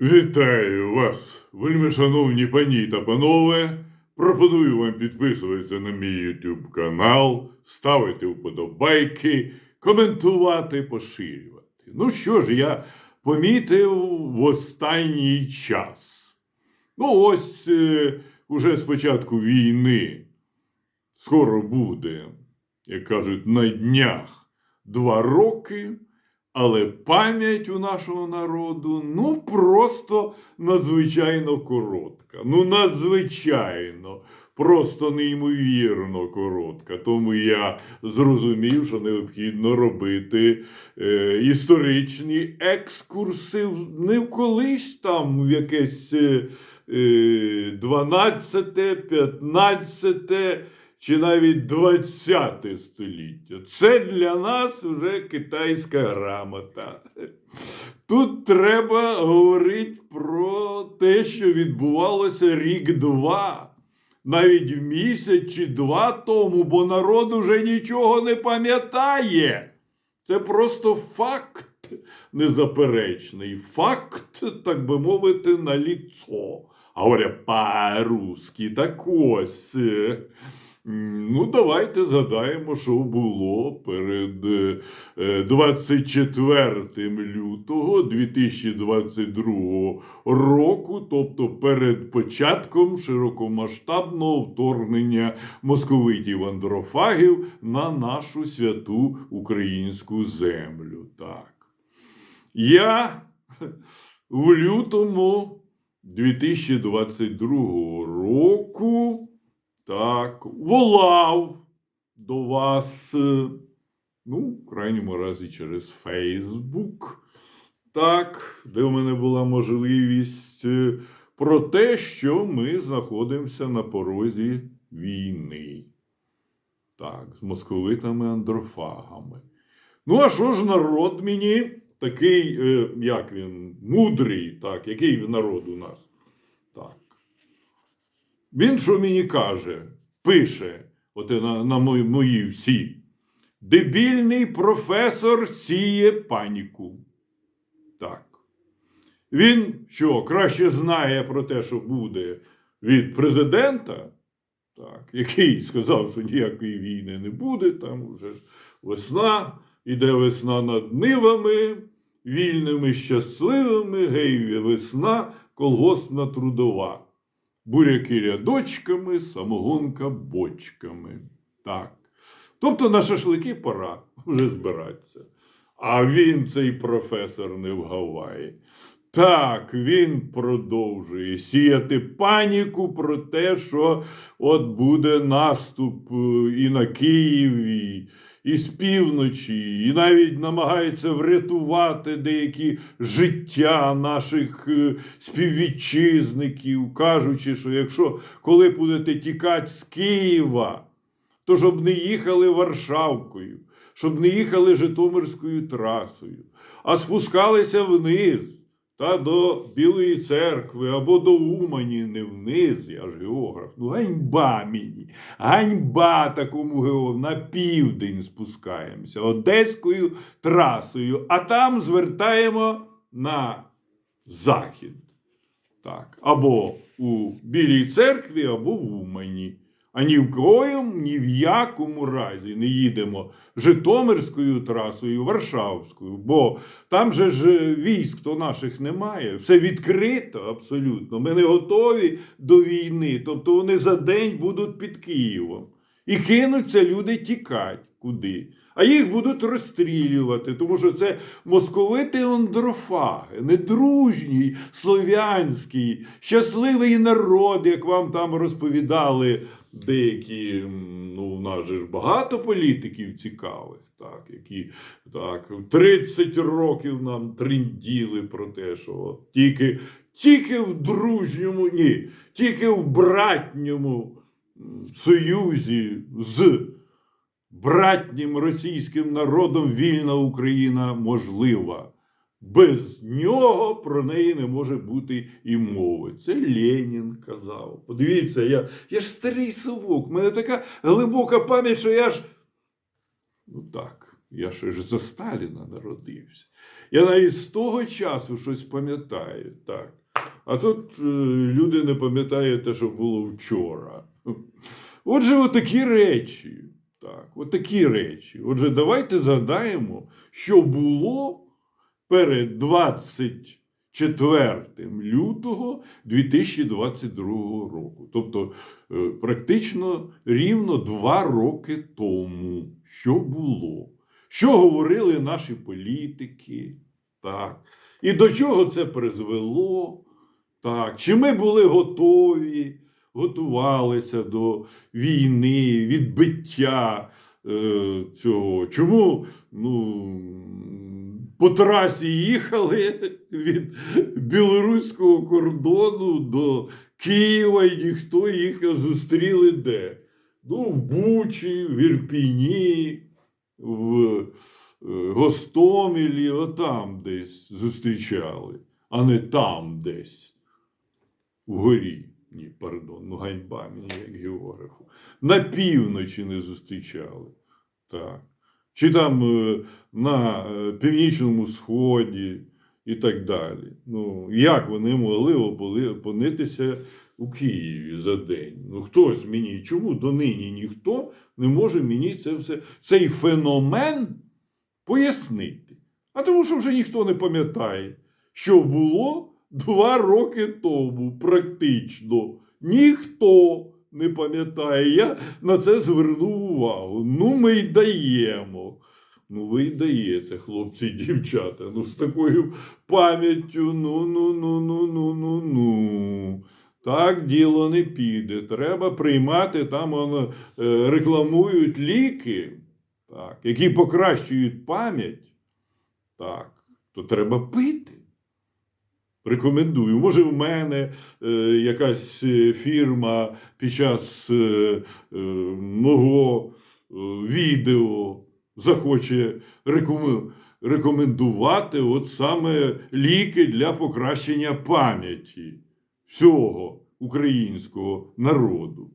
Вітаю вас, вельми шановні пані та панове. Пропоную вам підписуватися на мій YouTube канал, ставити вподобайки, коментувати, поширювати. Ну що ж, я помітив в останній час. Ну, ось е, уже з початку війни скоро буде, як кажуть, на днях два роки. Але пам'ять у нашого народу ну просто надзвичайно коротка. Ну, надзвичайно, просто неймовірно коротка. Тому я зрозумів, що необхідно робити е, історичні екскурси не в колись там в якесь е, е, 12, 15 чи навіть 20 століття. Це для нас вже китайська грамота. Тут треба говорити про те, що відбувалося рік-два, навіть в місяць чи два тому, бо народ уже нічого не пам'ятає. Це просто факт незаперечний. Факт, так би мовити, на ліцо. Говоря по-русски, так ось. Е, Ну, давайте згадаємо, що було перед е, е, 24 лютого 2022 року, тобто перед початком широкомасштабного вторгнення московитів андрофагів на нашу святу українську землю. Так. Я в лютому 2022 року так, волав до вас, е, ну, в крайньому разі через Фейсбук, так, де в мене була можливість е, про те, що ми знаходимося на порозі війни. Так, з московитами-андрофагами. Ну, а що ж народ мені такий, е, як він, мудрий, так, який народ у нас? Так. Він що мені каже, пише, от на, на мої, мої всі. Дебільний професор сіє паніку. Так. Він що, краще знає про те, що буде від президента, так, який сказав, що ніякої війни не буде, там вже весна, іде весна над нивами, вільними, щасливими, гей, весна, колгоспна трудова. Буряки рядочками, самогонка бочками. Так. Тобто на шашлики пора вже збиратися. А він, цей професор, не в Гаваї. Так, він продовжує сіяти паніку про те, що от буде наступ е, і на Київ, і, і з півночі, і навіть намагається врятувати деякі життя наших е, співвітчизників, кажучи, що якщо коли будете тікати з Києва, то щоб не їхали Варшавкою, щоб не їхали Житомирською трасою, а спускалися вниз та до Білої церкви або до Умані, не вниз, я ж географ. Ну, ганьба мені, ганьба такому географу. На південь спускаємося Одеською трасою, а там звертаємо на захід. Так. Або у Білій церкві, або в Умані. А ні в коєму, ні в якому разі не їдемо Житомирською трасою, Варшавською, бо там же ж е, військ то наших немає. Все відкрито абсолютно. Ми не готові до війни. Тобто вони за день будуть під Києвом. І кинуться люди тікати куди. А їх будуть розстрілювати, тому що це московити андрофаги, недружній, слов'янський, щасливий народ, як вам там розповідали деякі, ну, в нас же ж багато політиків цікавих, так, які так, 30 років нам тринділи про те, що от тільки, тільки в дружньому, ні, тільки в братньому союзі з братнім російським народом вільна Україна можлива. Без нього про неї не може бути і мови. Це Ленін казав. Подивіться, я, я ж старий совок, в мене така глибока пам'ять, що я ж. Ну так, Я ще ж за Сталіна народився. Я навіть з того часу щось пам'ятаю. Так. А тут е, люди не пам'ятають те, що було вчора. Отже, отакі речі. Так, отакі речі. Отже, давайте згадаємо, що було перед 24 лютого 2022 року. Тобто, е, практично рівно два роки тому. Що було? Що говорили наші політики? Так. І до чого це призвело? Так. Чи ми були готові, готувалися до війни, відбиття е, цього? Чому ну, по трасі їхали від білоруського кордону до Києва, і ніхто їх зустріли де? Ну, в Бучі, в Ірпіні, в е, Гостомелі, отам десь зустрічали, а не там десь. Вгорі. Ні, пардон, ну ганьба мені як географу. На півночі не зустрічали. Так. Чи там е, на е, північному сході і так далі. Ну, як вони могли опинитися у Києві за день? Ну, хтось мені, чому донині ніхто не може мені це все, цей феномен пояснити? А тому, що вже ніхто не пам'ятає, що було два роки тому, практично. Ніхто не пам'ятає. Я на це звернув увагу. Ну, ми й даємо. Ну, ви й даєте, хлопці і дівчата. Ну, з такою пам'яттю, ну, ну, ну, ну, ну, ну, ну. Так діло не піде. Треба приймати там воно, е, рекламують ліки, так, які покращують пам'ять. Так, то треба пити. Рекомендую. Може, в мене е, якась е, фірма під час е, е, мого е, відео захоче рекомен- рекомендувати от саме ліки для покращення пам'яті всього українського народу.